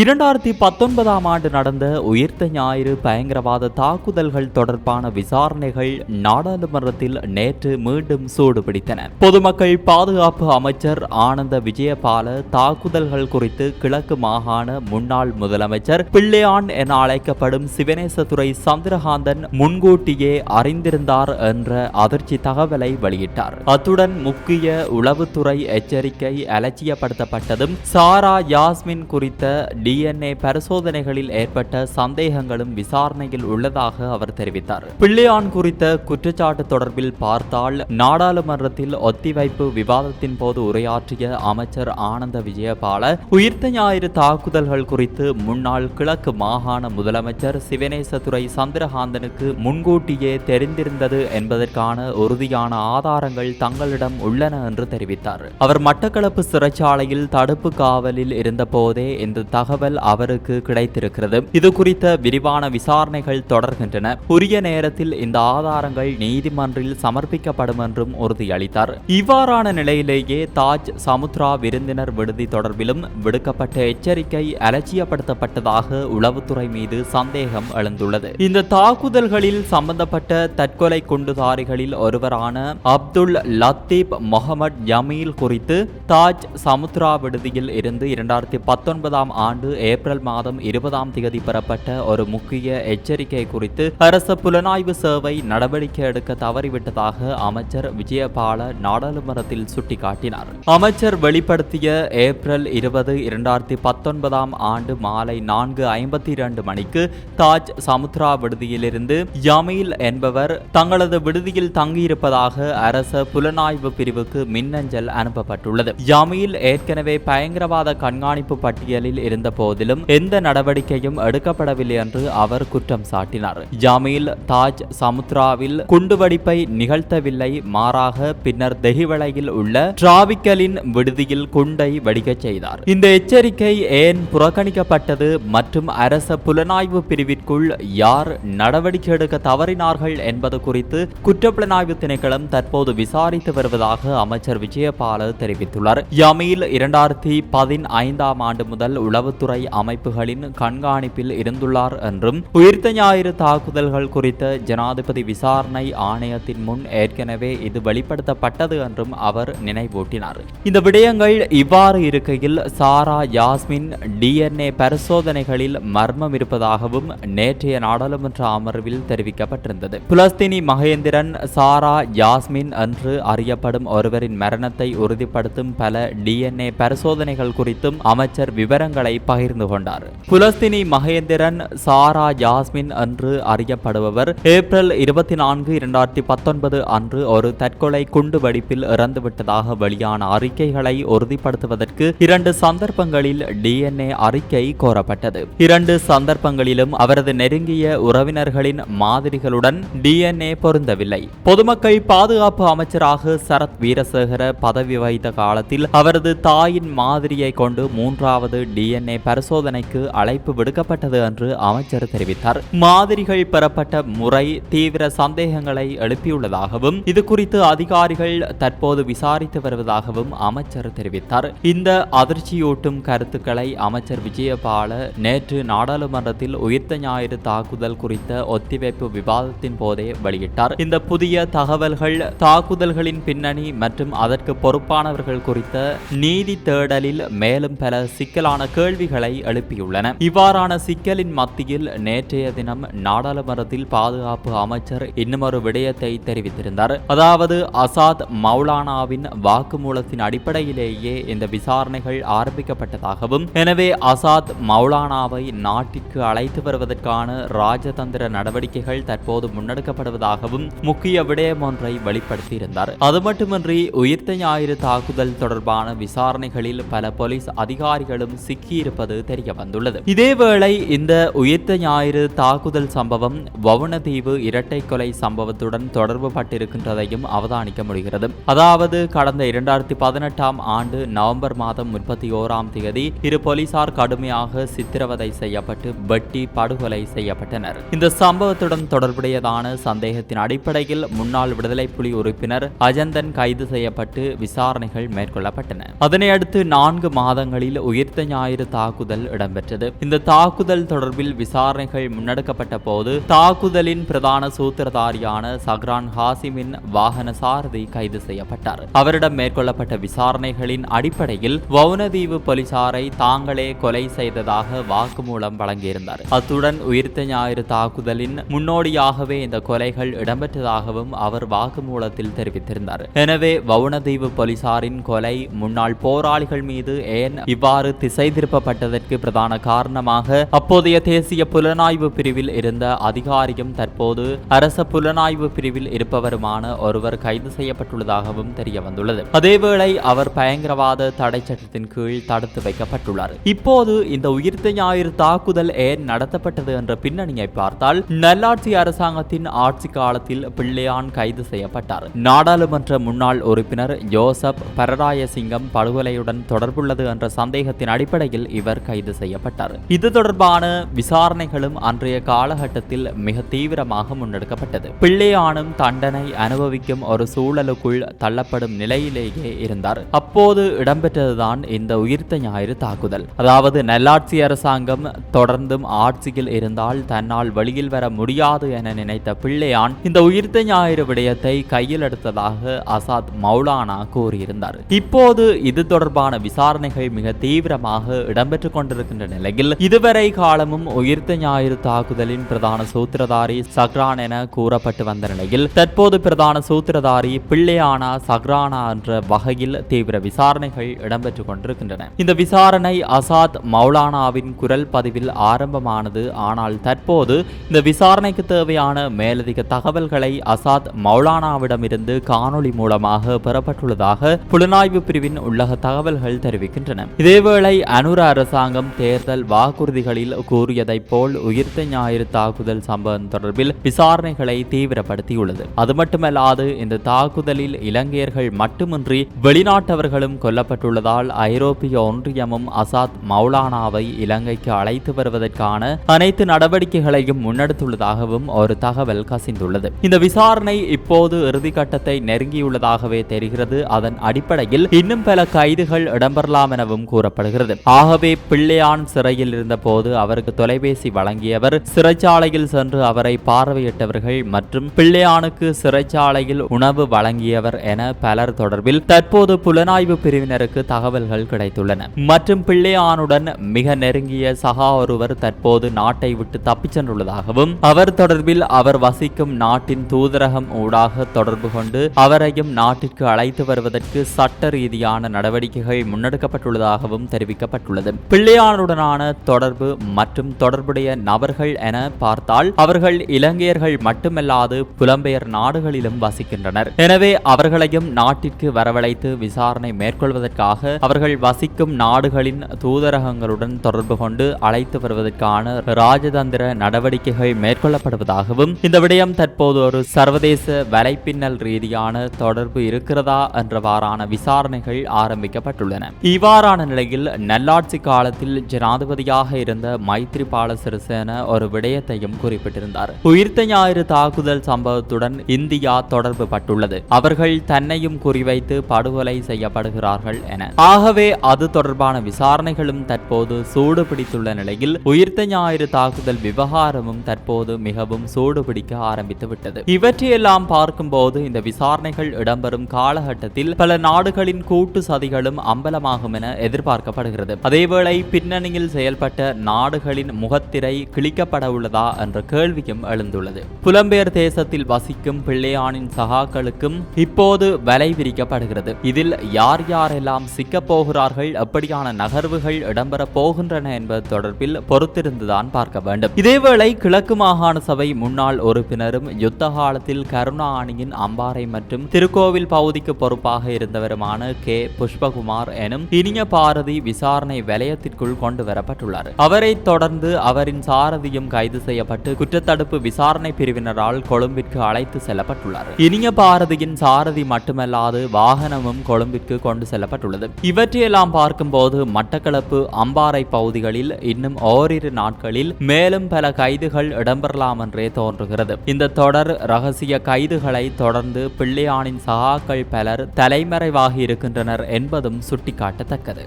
இரண்டாயிரத்தி பத்தொன்பதாம் ஆண்டு நடந்த உயிர்த்த ஞாயிறு பயங்கரவாத தாக்குதல்கள் தொடர்பான விசாரணைகள் நாடாளுமன்றத்தில் நேற்று மீண்டும் சூடுபிடித்தன. பொதுமக்கள் பாதுகாப்பு அமைச்சர் ஆனந்த விஜயபால தாக்குதல்கள் குறித்து கிழக்கு மாகாண முன்னாள் முதலமைச்சர் பிள்ளையான் என அழைக்கப்படும் சிவனேசதுரை சந்திரகாந்தன் முன்கூட்டியே அறிந்திருந்தார் என்ற அதிர்ச்சி தகவலை வெளியிட்டார். அத்துடன் முக்கிய உளவுத்துறை எச்சரிக்கை அலட்சியப்படுத்தப்பட்டதும் சாரா யாஸ்மின் குறித்த டிஎன்ஏ பரிசோதனைகளில் ஏற்பட்ட சந்தேகங்களும் விசாரணையில் உள்ளதாக அவர் தெரிவித்தார். பிள்ளையான் குறித்த குற்றச்சாட்டு தொடர்பில் பார்த்தால் நாடாளுமன்றத்தில் ஒத்திவைப்பு விவாதத்தின் போது உரையாற்றிய அமைச்சர் ஆனந்த விஜயபால உயிர்த்த ஞாயிறு தாக்குதல்கள் குறித்து முன்னாள் கிழக்கு மாகாண முதலமைச்சர் சிவனேசதுரை சந்திரகாந்தனுக்கு முன்கூட்டியே தெரிந்திருந்தது என்பதற்கான உறுதியான ஆதாரங்கள் தங்களிடம் உள்ளன என்று தெரிவித்தார். அவர் மட்டக்களப்பு சிறைச்சாலையில் தடுப்பு காவலில் இருந்தபோதே இந்த தகவல் அவருக்கு கிடைத்திருக்கிறது. இது குறித்த விரிவான விசாரணைகள் தொடர்கின்றன. உரிய நேரத்தில் இந்த ஆதாரங்கள் நீதிமன்றில் சமர்ப்பிக்கப்படும் என்றும் உறுதியளித்தார். இவ்வாறான நிலையிலேயே தாஜ் சமுத்ரா விருந்தினர் விடுதி தொடர்பிலும் விடுக்கப்பட்ட எச்சரிக்கை அலட்சியப்படுத்தப்பட்டதாக உளவுத்துறை மீது சந்தேகம் எழுந்துள்ளது. இந்த தாக்குதல்களில் சம்பந்தப்பட்ட தற்கொலை குண்டுதாரிகளில் ஒருவரான அப்துல் லத்தீப் முகமது ஜமீல் குறித்து தாஜ் சமுத்ரா விடுதியில் இருந்து இரண்டாயிரத்தி பத்தொன்பதாம் ஆண்டு ஆண்டு ஏப்ரல் மாதம் இருபதாம் தேதி பெறப்பட்ட ஒரு முக்கிய எச்சரிக்கை குறித்து அரச புலனாய்வு சேவை நடவடிக்கை எடுக்க தவறிவிட்டதாக அமைச்சர் விஜயபால நாடாளுமன்றத்தில் சுட்டிக்காட்டினார். அமைச்சர் வெளிப்படுத்திய ஏப்ரல் இருபது இரண்டாயிரத்தி பத்தொன்பதாம் ஆண்டு மாலை நான்கு ஐம்பத்தி இரண்டு மணிக்கு தாஜ் சமுத்ரா விடுதியிலிருந்து ஜமீல் என்பவர் தங்களது விடுதியில் தங்கியிருப்பதாக அரச புலனாய்வு பிரிவுக்கு மின்னஞ்சல் அனுப்பப்பட்டுள்ளது. ஜமீல் ஏற்கனவே பயங்கரவாத கண்காணிப்பு பட்டியலில் இருந்த போதிலும் எந்த நடவடிக்கையும் எடுக்கப்படவில்லை என்று அவர் குற்றம் சாட்டினார். ஜாமீல் தாஜ் சமுத்ராவில் குண்டுவெடிப்பை நிகழ்த்தவில்லை. மாறாக பின்னர் தெஹிவளையில் உள்ள டிராவிக்கலின் விடுதியில் குண்டை வெடிக்கச் செய்தார். இந்த எச்சரிக்கை ஏன் புறக்கணிக்கப்பட்டது? மற்றும் அரச புலனாய்வு பிரிவிற்குள் யார் நடவடிக்கை எடுக்க தவறினார்கள் என்பது குறித்து குற்றப்புலனாய்வு திணைக்களம் தற்போது விசாரித்து வருவதாக அமைச்சர் விஜயபால தெரிவித்துள்ளார். யமீல் இரண்டாயிரத்தி பதினைந்தாம் ஆண்டு முதல் உளவுத்துறை அமைப்புகளின் கண்காணிப்பில் இருந்துள்ளார் என்றும் உயிர்த்த ஞாயிறு தாக்குதல்கள் குறித்த ஜனாதிபதி விசாரணை ஆணையத்தின் முன் ஏற்கனவே இது வெளிப்படுத்தப்பட்டது என்றும் அவர் நினைவூட்டினார். இந்த விடயங்கள் இவ்வாறு இருக்கையில் சாரா யாஸ்மின் டிஎன்ஏ பரிசோதனைகளில் மர்மம் இருப்பதாகவும் நேற்றைய நாடாளுமன்ற அமர்வில் தெரிவிக்கப்பட்டிருந்தது. புலஸ்தினி மகேந்திரன் சாரா யாஸ்மின் என்று அறியப்படும் ஒருவரின் மரணத்தை உறுதிப்படுத்தும் பல டிஎன்ஏ பரிசோதனைகள் குறித்தும் அமைச்சர் விவரங்களை பகிர்ந்து கொண்டார். புலஸ்தினி மகேந்திரன் சாரா ஜாஸ்மின் என்று அறியப்படுபவர் ஏப்ரல் இருபத்தி நான்கு இரண்டாயிரத்தி பத்தொன்பது அன்று ஒரு தற்கொலை குண்டு வெடிப்பில் இறந்துவிட்டதாக வெளியான அறிக்கைகளை உறுதிப்படுத்துவதற்கு இரண்டு சந்தர்ப்பங்களில் டிஎன்ஏ அறிக்கை கோரப்பட்டது. இரண்டு சந்தர்ப்பங்களிலும் அவரது நெருங்கிய உறவினர்களின் மாதிரிகளுடன் டிஎன்ஏ பொருந்தவில்லை. பொதுமக்கள் பாதுகாப்பு அமைச்சராக சரத் வீரசேகர பதவி வகித்த காலத்தில் அவரது தாயின் மாதிரியை கொண்டு மூன்றாவது டிஎன்ஏ பரிசோதனைக்கு அழைப்பு விடுக்கப்பட்டது என்று அமைச்சர் தெரிவித்தார். மாதிரிகள் பெறப்பட்ட முறை தீவிர சந்தேகங்களை எழுப்பியுள்ளதாகவும் இது குறித்து அதிகாரிகள் தற்போது விசாரித்து வருவதாகவும் அமைச்சர் தெரிவித்தார். இந்த அதிர்ச்சியூட்டும் கருத்துக்களை அமைச்சர் விஜயபால நேற்று நாடாளுமன்றத்தில் உயிர்த்த ஞாயிறு தாக்குதல் குறித்த ஒத்திவைப்பு விவாதத்தின் போதே வெளியிட்டார். இந்த புதிய தகவல்கள் தாக்குதல்களின் பின்னணி மற்றும் அதற்கு பொறுப்பானவர்கள் குறித்த நீதி தேடலில் மேலும் பல சிக்கலான கேள்வி கேள்விகளை எழுப்பியுள்ளன. இவ்வாறான சிக்கலின் மத்தியில் நேற்றைய தினம் நாடாளுமன்றத்தில் பாதுகாப்பு அமைச்சர் இன்னுமொரு விடயத்தை தெரிவித்திருந்தார். அதாவது அசாத் மௌலானாவின் வாக்குமூலத்தின் அடிப்படையிலேயே இந்த விசாரணைகள் ஆரம்பிக்கப்பட்டதாகவும் எனவே அசாத் மௌலானாவை நாட்டிற்கு அழைத்து வருவதற்கான ராஜதந்திர நடவடிக்கைகள் தற்போது முன்னெடுக்கப்படுவதாகவும் முக்கிய விடயம் ஒன்றை வெளிப்படுத்தியிருந்தார். அது மட்டுமின்றி உயிர்த்த ஞாயிறு தாக்குதல் தொடர்பான விசாரணைகளில் பல போலீஸ் அதிகாரிகளும் சிக்கியிருப்ப இருப்பது தெரிய வந்துள்ளது இதேவேளை இந்த உயிர்த்த ஞாயிறு தாக்குதல் சம்பவம் வவுணதீவு இரட்டை கொலை சம்பவத்துடன் தொடர்பு பட்டிருக்கின்றதையும் அவதானிக்க முடிகிறது. அதாவது கடந்த இரண்டாயிரத்தி பதினெட்டாம் ஆண்டு நவம்பர் மாதம் முப்பத்தி ஓராம் தேதி இரு போலீசார் கடுமையாக சித்திரவதை செய்யப்பட்டு வெட்டி படுகொலை செய்யப்பட்டனர். இந்த சம்பவத்துடன் தொடர்புடையதான சந்தேகத்தின் அடிப்படையில் முன்னாள் விடுதலை புலி உறுப்பினர் அஜந்தன் கைது செய்யப்பட்டு விசாரணைகள் மேற்கொள்ளப்பட்டன. அதனை அடுத்து நான்கு மாதங்களில் உயிர்த்த ஞாயிறு தாக்குதல் இடம்பெற்றது. இந்த தாக்குதல் தொடர்பில் விசாரணைகள் முன்னெடுக்கப்பட்ட போது தாக்குதலின் பிரதான சூத்திரதாரியான சக்ரான் ஹாசிமின் வாகன சாரதி கைது செய்யப்பட்டார். அவரிடம் மேற்கொள்ளப்பட்ட விசாரணைகளின் அடிப்படையில் வவுனதீவு போலீசாரை தாங்களே கொலை செய்ததாக வாக்குமூலம் வழங்கியிருந்தார். அத்துடன் உயிர்த்த ஞாயிறு தாக்குதலின் முன்னோடியாகவே இந்த கொலைகள் இடம்பெற்றதாகவும் அவர் வாக்குமூலத்தில் தெரிவித்திருந்தார். எனவே வவுனதீவு போலீசாரின் கொலை முன்னாள் போராளிகள் மீது ஏன் இவ்வாறு திசை திருப்பப்பட்ட திருப்பப்பட்டதற்கு பிரதான காரணமாக அப்போதைய தேசிய புலனாய்வு பிரிவில் இருந்த அதிகாரியும் தற்போது அரச புலனாய்வு பிரிவில் இருப்பவருமான ஒருவர் கைது செய்யப்பட்டுள்ளதாகவும் தெரிய வந்துள்ளது அதேவேளை அவர் பயங்கரவாத தடை சட்டத்தின் கீழ் தடுத்து வைக்கப்பட்டுள்ளார். இப்போது இந்த உயிர்த்த ஞாயிறு தாக்குதல் ஏன் நடத்தப்பட்டது என்ற பின்னணியை பார்த்தால் நல்லாட்சி அரசாங்கத்தின் ஆட்சி காலத்தில் பிள்ளையான் கைது செய்யப்பட்டார். நாடாளுமன்ற முன்னாள் உறுப்பினர் ஜோசப் பரராயசிங்கம் படுகொலையுடன் தொடர்புள்ளது என்ற சந்தேகத்தின் அடிப்படையில் இவர் கைது செய்யப்பட்டார். இது தொடர்பான விசாரணைகளும் அன்றைய காலகட்டத்தில் மிக தீவிரமாக முன்னெடுக்கப்பட்டது. பிள்ளையானும் தண்டனை அனுபவிக்கும் ஒரு சூழலுக்குள் தள்ளப்படும் நிலையிலேயே இருந்தார். அப்போது இடம்பெற்றதுதான் இந்த உயிர்த்த ஞாயிறு தாக்குதல். அதாவது நல்லாட்சி அரசாங்கம் தொடர்ந்தும் ஆட்சியில் இருந்தால் தன்னால் வெளியில் வர முடியாது என நினைத்த பிள்ளையான் இந்த உயிர்த்த ஞாயிறு விடயத்தை கையில் எடுத்ததாக அசாத் மௌலானா கூறியிருந்தார். இப்போது இது தொடர்பான விசாரணைகள் மிக தீவிரமாக இடம்பெற்ற இடம்பெற்றுக் கொண்டிருக்கின்ற நிலையில் இதுவரை காலமும் உயிர்த்த ஞாயிறு தாக்குதலின் பிரதான சூத்திரதாரி சக்ரான் என கூறப்பட்டு வந்த நிலையில் தற்போது பிரதான சூத்திரதாரி பிள்ளையானா சக்ரானா என்ற வகையில் தீவிர விசாரணைகள் இடம்பெற்றுக் கொண்டிருக்கின்றன. இந்த விசாரணை அசாத் மௌலானாவின் குரல் பதிவில் ஆரம்பமானது. ஆனால் தற்போது இந்த விசாரணைக்கு தேவையான மேலதிக தகவல்களை அசாத் மௌலானாவிடமிருந்து காணொலி மூலமாக பெறப்பட்டுள்ளதாக புலனாய்வு பிரிவின் உள்ளக தகவல்கள் தெரிவிக்கின்றன. இதேவேளை அனுர அரசாங்கம் தேர்தல் வாக்குறுதிகளில் கூறியதைப் போல் உயிர்த்த ஞாயிறு தாக்குதல் சம்பவம் தொடர்பில் விசாரணைகளை தீவிரப்படுத்தியுள்ளது. அது மட்டுமல்லாது இந்த தாக்குதலில் இலங்கையர்கள் மட்டுமின்றி வெளிநாட்டவர்களும் கொல்லப்பட்டுள்ளதால் ஐரோப்பிய ஒன்றியமும் அசாத் மௌலானாவை இலங்கைக்கு அழைத்து வருவதற்கான அனைத்து நடவடிக்கைகளையும் முன்னெடுத்துள்ளதாகவும் ஒரு தகவல் கசிந்துள்ளது. இந்த விசாரணை இப்போது இறுதிக்கட்டத்தை நெருங்கியுள்ளதாகவே தெரிகிறது. அதன் அடிப்படையில் இன்னும் பல கைதுகள் இடம்பெறலாம் எனவும் கூறப்படுகிறது. ஆகவே பிள்ளையான் சிறையில் இருந்தபோது அவருக்கு தொலைபேசி வழங்கியவர் சிறைச்சாலையில் சென்று அவரை பார்வையிட்டவர்கள் மற்றும் பிள்ளையானுக்கு சிறைச்சாலையில் உணவு வழங்கியவர் என பலர் தொடர்பில் தற்போது புலனாய்வு பிரிவினருக்கு தகவல்கள் கிடைத்துள்ளன. மற்றும் பிள்ளையானுடன் மிக நெருங்கிய சகா ஒருவர் தற்போது நாட்டை விட்டு தப்பிச் சென்றுள்ளதாகவும் அவர் தொடர்பில் அவர் வசிக்கும் நாட்டின் தூதரகம் ஊடாக தொடர்பு கொண்டு அவரையும் நாட்டிற்கு அழைத்து வருவதற்கு சட்ட ரீதியான நடவடிக்கைகள் முன்னெடுக்கப்பட்டுள்ளதாகவும் தெரிவிக்கப்பட்டுள்ளது. பிள்ளையாருடனான தொடர்பு மற்றும் தொடர்புடைய நபர்கள் என பார்த்தால் அவர்கள் இலங்கையர்கள் மட்டுமல்லாது புலம்பெயர் நாடுகளிலும் வசிக்கின்றனர். எனவே அவர்களையும் நாட்டிற்கு வரவழைத்து விசாரணை மேற்கொள்வதற்காக அவர்கள் வசிக்கும் நாடுகளின் தூதரகங்களுடன் தொடர்பு கொண்டு அழைத்து வருவதற்கான ராஜதந்திர நடவடிக்கைகள் மேற்கொள்ளப்படுவதாகவும் இந்த விடயம் தற்போது ஒரு சர்வதேச வலைப்பின்னல் ரீதியான தொடர்பு இருக்கிறதா என்றவாறான விசாரணைகள் ஆரம்பிக்கப்பட்டுள்ளன. இவ்வாறான நிலையில் நல்லாட்சி காலத்தில் ஜனாதிபதியாக இருந்த மைத்ரிபால சிறிசேன ஒரு விடயத்தையும் குறிப்பிட்டிருந்தார். உயிர்த்த ஞாயிறு தாக்குதல் சம்பவத்துடன் இந்தியா தொடர்பு பட்டுள்ளது. அவர்கள் தன்னையும் குறிவைத்து படுகொலை செய்யப்படுகிறார்கள் என. ஆகவே அது தொடர்பான விசாரணைகளும் தற்போது சூடு பிடித்துள்ள நிலையில் உயிர்த்த ஞாயிறு தாக்குதல் விவகாரமும் தற்போது மிகவும் சூடு பிடிக்க ஆரம்பித்து விட்டது. இவற்றையெல்லாம் பார்க்கும்போது இந்த விசாரணைகள் இடம்பெறும் காலகட்டத்தில் பல நாடுகளின் கூட்டு சதிகளும் அம்பலமாகும் என எதிர்பார்க்கப்படுகிறது. அதேவேளை பின்னணியில் செயல்பட்ட நாடுகளின் முகத்திரை கிழிக்கப்பட உள்ளதா என்ற கேள்வியும் எழுந்துள்ளது. புலம்பெயர் தேசத்தில் வசிக்கும் பிள்ளையானின் சகாக்களுக்கும் இப்போது வலை விரிக்கப்படுகிறது. இதில் யார் யாரெல்லாம் சிக்கப் போகிறார்கள் எப்படியான நகர்வுகள் இடம்பெறப் போகின்றன என்பது தொடர்பில் பொறுத்திருந்துதான் பார்க்க வேண்டும். இதேவேளை கிழக்கு மாகாண சபை முன்னாள் உறுப்பினரும் யுத்த காலத்தில் கருணா அணியின் அம்பாறை மற்றும் திருக்கோவில் பகுதிக்கு பொறுப்பாக இருந்தவருமான கே. புஷ்பகுமார் எனும் இனிய பாரதி விசாரணை வேலை நிலையத்திற்குள் கொண்டு வரப்பட்டுள்ளார். அவரை தொடர்ந்து அவரின் சாரதியும் கைது செய்யப்பட்டு குற்றத்தடுப்பு விசாரணை பிரிவினரால் கொழும்பிற்கு அழைத்து செல்லப்பட்டுள்ளார். இனிய பாரதியின் சாரதி மட்டுமல்லாது வாகனமும் கொழும்பிற்கு கொண்டு செல்லப்பட்டுள்ளது. இவற்றையெல்லாம் பார்க்கும்போது மட்டக்களப்பு அம்பாறை பகுதிகளில் இன்னும் ஓரிரு நாட்களில் மேலும் பல கைதுகள் இடம்பெறலாம் என்றே தோன்றுகிறது. இந்த தொடர் ரகசிய கைதுகளை தொடர்ந்து பிள்ளையானின் சகாக்கள் பலர் தலைமறைவாகி இருக்கின்றனர் என்பதும் சுட்டிக்காட்டத்தக்கது.